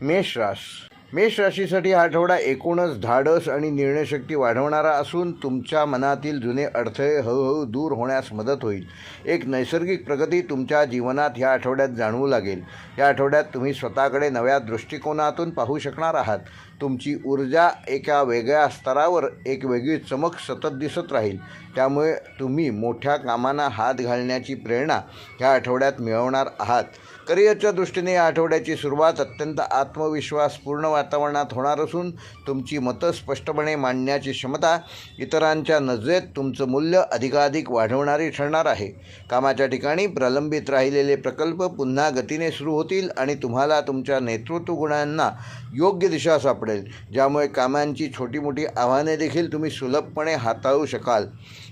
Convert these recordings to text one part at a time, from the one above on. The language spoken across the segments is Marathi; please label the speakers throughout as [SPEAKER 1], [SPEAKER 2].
[SPEAKER 1] मेष रास मेष राशीसाठी हा आठवडा एकूणच धाडस आणि निर्णयशक्ती वाढवणारा असून तुमच्या मनातील जुने अडथळे हळूहळू दूर होण्यास मदत होईल. एक नैसर्गिक प्रगती तुमच्या जीवनात ह्या आठवड्यात जाणवू लागेल. या आठवड्यात तुम्ही स्वतःकडे नव्या दृष्टिकोनातून पाहू शकणार आहात. तुमची ऊर्जा एका वेगळ्या स्तरावर एक वेगळी चमक सतत दिसत राहील. त्यामुळे तुम्ही मोठ्या कामांना हात घालण्याची प्रेरणा ह्या आठवड्यात मिळवणार आहात. करिअरच्या दृष्टीने या आठवड्याची सुरुवात अत्यंत आत्मविश्वासपूर्ण वातावरणात होणार असून तुमची मतं स्पष्टपणे मांडण्याची क्षमता इतरांच्या नजरेत तुमचं मूल्य अधिकाधिक वाढवणारी ठरणार आहे. कामाच्या ठिकाणी प्रलंबित राहिलेले प्रकल्प पुन्हा गतीने सुरू होतील आणि तुम्हाला तुमच्या नेतृत्व गुणांना योग्य दिशा सापडेल. ज्यामुळे कामांची छोटी मोठी आव्हाने देखील तुम्ही सुलभपणे हाताळू शकाल.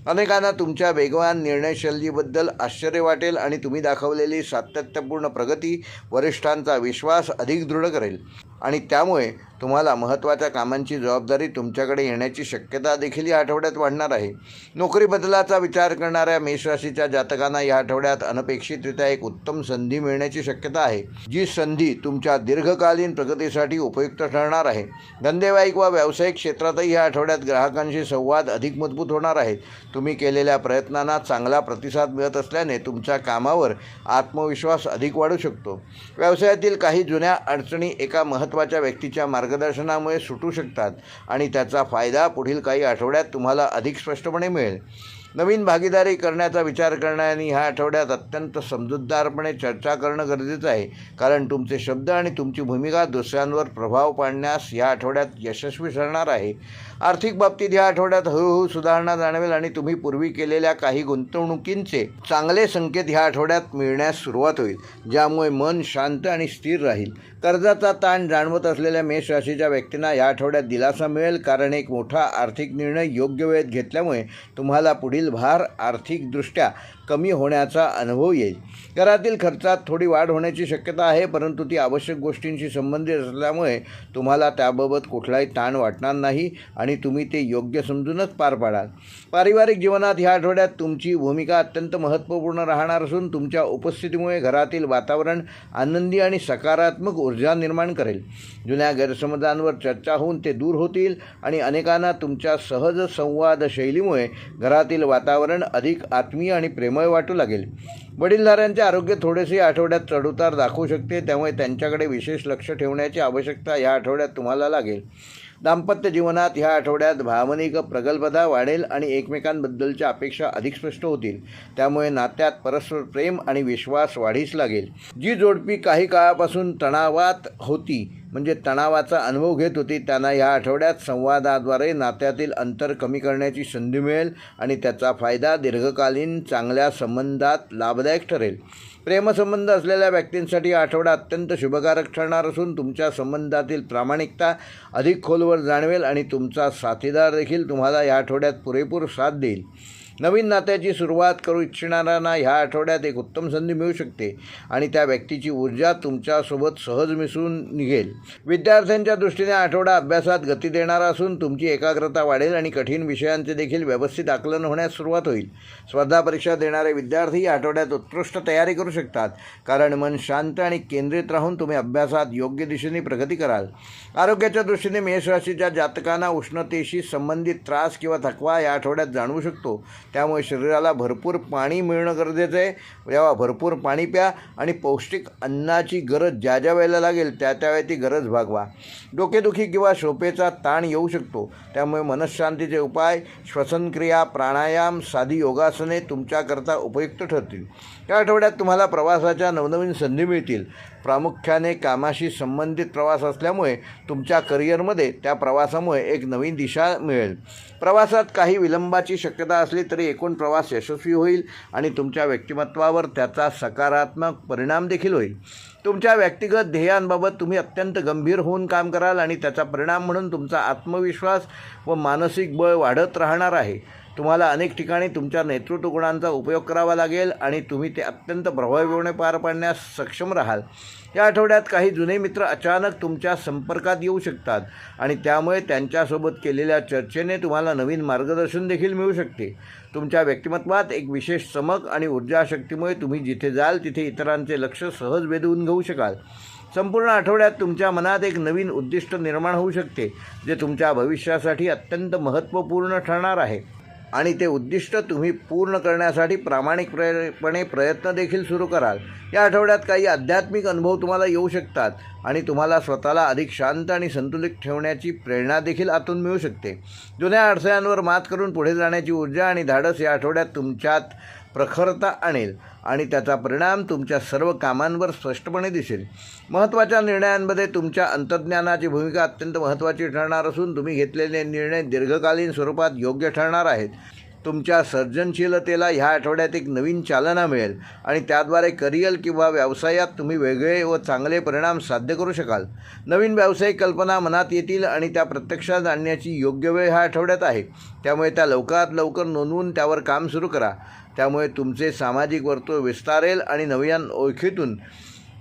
[SPEAKER 1] अनेकांना तुमच्या वेगवान निर्णयशैलीबद्दल आश्चर्य वाटेल आणि तुम्ही दाखवलेली सातत्यपूर्ण प्रगती वरिष्ठांचा विश्वास अधिक दृढ करेल. आणि त्यामुळे तुम्हाला महत्त्वाच्या कामांची जबाबदारी तुमच्याकडे येण्याची शक्यता देखील या आठवड्यात वाढणार आहे. नोकरी बदलाचा विचार करणाऱ्या मेषराशीच्या जातकांना या आठवड्यात अनपेक्षितरित्या एक उत्तम संधी मिळण्याची शक्यता आहे जी संधी तुमच्या दीर्घकालीन प्रगतीसाठी उपयुक्त ठरणार आहे. धंदेवाईक व व्यावसायिक क्षेत्रातही या आठवड्यात ग्राहकांशी संवाद अधिक मजबूत होणार आहेत तुम्ही केलेल्या प्रयत्नांना चांगला प्रतिसाद मिळत असल्याने तुमच्या कामावर आत्मविश्वास अधिक वाढू शकतो. व्यवसायातील काही जुन्या अडचणी एका महत्त्वाच्या व्यक्तीच्या मार्गदर्शनामुळे सुटू शकतात आणि त्याचा फायदा पुढील काही आठवड्यात तुम्हाला अधिक स्पष्टपणे मिळेल. नवीन भागीदारी करण्याचा विचार करण्याने ह्या आठवड्यात अत्यंत समजूतदारपणे चर्चा करणं गरजेचं आहे. कारण तुमचे शब्द आणि तुमची भूमिका दुसऱ्यांवर प्रभाव पाडण्यास या आठवड्यात यशस्वी ठरणार आहे. आर्थिक बाबतीत या आठवड्यात हळूहळू सुधारणा जाणवेल आणि तुम्ही पूर्वी केलेल्या काही गुंतवणुकींचे चांगले संकेत ह्या आठवड्यात मिळण्यास सुरुवात होईल ज्यामुळे मन शांत आणि स्थिर राहील. कर्जाचा ताण जाणवत असलेल्या मेष राशीच्या व्यक्तींना या आठवड्यात दिलासा मिळेल कारण एक मोठा आर्थिक निर्णय योग्य वेळेत घेतल्यामुळे तुम्हाला पुढील भार आर्थिकदृष्ट्या कमी होण्याचा अनुभव येईल. घरातील खर्चात थोडी वाढ होण्याची शक्यता आहे परंतु ती आवश्यक गोष्टींशी संबंधित असल्यामुळे तुम्हाला त्याबाबत कुठलाही ताण वाटणार नाही आणि तुम्ही ते योग्य समजूनच पार पाडाल. पारिवारिक जीवनात ह्या आठवड्यात तुमची भूमिका अत्यंत महत्त्वपूर्ण राहणार असून तुमच्या उपस्थितीमुळे घरातील वातावरण आनंदी आणि सकारात्मक ऊर्जा निर्माण करेल. जुन्या गैरसमजांवर चर्चा होऊन ते दूर होतील आणि अनेकांना तुमच्या सहज संवाद शैलीमुळे घरातील वातावरण अधिक आत्मीय आणि प्रेम प्रेमळ वाटू लागेल. वडीलधाऱ्यांचे आरोग्य थोडेसे आठवड्यात चढउतार दाखवू शकते त्यामुळे त्यांच्याकडे विशेष लक्ष ठेवण्याची आवश्यकता या आठवड्यात तुम्हाला लागेल. दाम्पत्य जीवनात ह्या आठवड्यात भावनिक प्रगल्भता वाढेल आणि एकमेकांबद्दलच्या अपेक्षा अधिक स्पष्ट होतील. त्यामुळे नात्यात परस्पर प्रेम आणि विश्वास वाढीस लागेल. जी जोडपी काही काळापासून तणावात होती म्हणजे तणावाचा अनुभव घेत होती त्यांना या आठवड्यात संवादाद्वारे नात्यातील अंतर कमी करण्याची संधी मिळेल आणि त्याचा फायदा दीर्घकालीन चांगल्या संबंधात लाभदायक ठरेल. प्रेमसंबंध असलेल्या व्यक्तींसाठी आठवडा अत्यंत शुभकारक ठरणार असून तुमच्या संबंधातील प्रामाणिकता अधिक खोलवर जाणवेल आणि तुमचा साथीदार देखील तुम्हाला या आठवड्यात पुरेपूर साथ देईल. नवीन नात्याची सुरुवात करू इच्छिणाऱ्यांना ह्या आठवड्यात एक उत्तम संधी मिळू शकते आणि त्या व्यक्तीची ऊर्जा तुमच्यासोबत सहज मिसळून निघेल. विद्यार्थ्यांच्या दृष्टीने आठवडा अभ्यासात गती देणारा असून तुमची एकाग्रता वाढेल आणि कठीण विषयांचे देखील व्यवस्थित आकलन होण्यास सुरुवात होईल. स्पर्धा परीक्षा देणारे विद्यार्थी आठवड्यात उत्कृष्ट तयारी करू शकतात कारण मन शांत आणि केंद्रित राहून तुम्ही अभ्यासात योग्य दिशेने प्रगती कराल. आरोग्याच्या दृष्टीने मेष राशीच्या जातकांना उष्णतेशी संबंधित त्रास किंवा थकवा या आठवड्यात जाणवू शकतो. त्यामुळे शरीराला भरपूर पाणी मिळणं गरजेचं आहे. तेव्हा भरपूर पाणी प्या आणि पौष्टिक अन्नाची गरज ज्या ज्या वेळेला लागेल त्या त्यावेळी ती गरज भागवा. डोकेदुखी किंवा शोपेचा ताण येऊ शकतो. त्यामुळे मनशांतीचे उपाय श्वसनक्रिया प्राणायाम साधी योगासने तुमच्याकरता उपयुक्त ठरतील. या आठवड्यात तुम्हाला प्रवासाच्या नवनवीन संधी मिळतील. प्रामुख्याने कामाशी संबंधित प्रवास असल्यामुळे तुमच्या करिअरमध्ये त्या प्रवासामुळे एक नवीन दिशा मिळेल. प्रवासात काही विलंबाची शक्यता असली तरी एकूण प्रवास यशस्वी होईल आणि तुमच्या व्यक्तिमत्वावर त्याचा सकारात्मक परिणाम देखील होईल. तुमच्या व्यक्तिगत ध्येयांबाबत तुम्ही अत्यंत गंभीर होऊन काम कराल आणि त्याचा परिणाम म्हणून तुमचा आत्मविश्वास व मानसिक बळ वाढत राहणार आहे. तुम्हाला अनेक ठिकाणी तुमच्या नेतृत्व गुणांचा उपयोग करावा लागेल आणि तुम्ही ते अत्यंत प्रभावीपणे पार पाडण्यास सक्षम राहाल. या आठवड्यात काही जुने मित्र अचानक तुमच्या संपर्कात येऊ शकतात आणि त्यामुळे त्यांच्यासोबत केलेल्या चर्चेने तुम्हाला नवीन मार्गदर्शन देखील मिळू शकते. तुमच्या व्यक्तिमत्वात एक विशेष चमक आणि ऊर्जाशक्तीमुळे तुम्ही जिथे जाल तिथे इतरांचे लक्ष सहज वेधवून घेऊ शकाल. संपूर्ण आठवड्यात तुमच्या मनात एक नवीन उद्दिष्ट निर्माण होऊ शकते जे तुमच्या भविष्यासाठी अत्यंत महत्त्वपूर्ण ठरणार आहे. आणि ते उद्दिष्ट तुम्ही पूर्ण करण्यासाठी प्रामाणिकपणे प्रयत्न देखील सुरू कराल. या आठवड्यात काही आध्यात्मिक अनुभव तुम्हाला येऊ शकतात आणि तुम्हाला स्वतःला अधिक शांत आणि संतुलित ठेवण्याची प्रेरणा देखील आतून मिळू शकते. जुन्या अडथळ्यांवर मात करून पुढे जाण्याची ऊर्जा आणि धाडस या आठवड्यात तुमच्यात प्रखरता आणेल आणि त्याचा परिणाम तुमच्या सर्व कामांवर स्पष्टपणे दिसेल. महत्त्वाच्या निर्णयांमध्ये तुमच्या अंतर्ज्ञानाची भूमिका अत्यंत महत्त्वाची ठरणार असून तुम्ही घेतलेले निर्णय दीर्घकालीन स्वरूपात योग्य ठरणार आहेत. तुमच्या सर्जनशीलतेला ह्या आठवड्यात एक नवीन चालना मिळेल आणि त्याद्वारे करिअर किंवा व्यवसायात तुम्ही वेगळे व चांगले परिणाम साध्य करू शकाल. नवीन व्यावसायिक कल्पना मनात येतील आणि त्या प्रत्यक्षात आणण्याची योग्य वेळ ह्या आठवड्यात आहे. त्यामुळे त्या लवकरात लवकर नोंदवून त्यावर काम सुरू करा. त्यामुळे तुमचे सामाजिक वर्तुळ विस्तारेल आणि नव्या ओळखीतून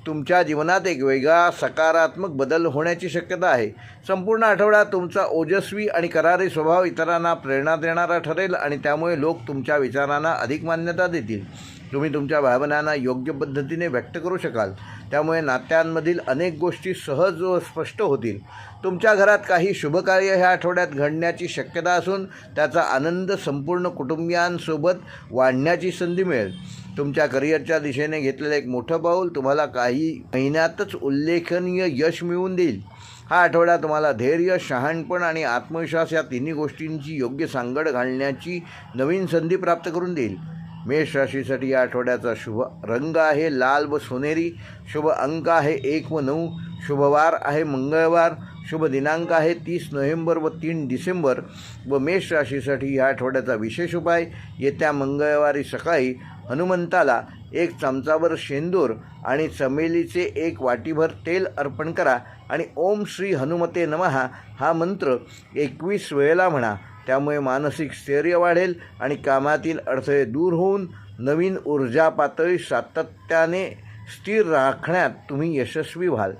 [SPEAKER 1] तुमच्या जीवनात एक वेगळा सकारात्मक बदल होण्याची शक्यता आहे. संपूर्ण आठवडा तुमचा ओजस्वी आणि करारी स्वभाव इतरांना प्रेरणा देणारा ठरेल आणि त्यामुळे लोक तुमच्या विचारांना अधिक मान्यता देतील. तुम्ही तुमच्या भावनांना योग्य पद्धतीने व्यक्त करू शकाल. त्यामुळे नात्यांमधील अनेक गोष्टी सहज व स्पष्ट होतील. तुमच्या घरात काही शुभकार्य ह्या आठवड्यात घडण्याची शक्यता असून त्याचा आनंद संपूर्ण कुटुंबियांसोबत वाढण्याची संधी मिळेल. तुमच्या करिअरच्या दिशेने घेतलेलं एक मोठं पाऊल तुम्हाला काही महिन्यातच उल्लेखनीय यश मिळवून देईल. हा आठवडा तुम्हाला धैर्य शहाणपण आणि आत्मविश्वास या तिन्ही गोष्टींची योग्य सांगड घालण्याची नवीन संधी प्राप्त करून देईल. मेष राशीसाठी या आठवड्याचा शुभ रंग आहे लाल व सोनेरी. शुभ अंक आहे एक व नऊ. शुभवार आहे मंगळवार. शुभ दिनांक आहे तीस नोव्हेंबर व तीन डिसेंबर. व मेष राशीसाठी या आठवड्याचा विशेष उपाय येत्या मंगळवारी सकाळी हनुमंताला एक चमचाभर शेंदूर आणि चमेलीचे एक वाटीभर तेल अर्पण करा आणि ओम श्री हनुमते नमहा हा मंत्र एकवीस वेळेला म्हणा. त्यामुळे मानसिक स्थैर्य वाढेल आणि कामातील अडथळे दूर होऊन नवीन ऊर्जा पातळी सातत्याने स्थिर राखण्यात तुम्ही यशस्वी व्हाल.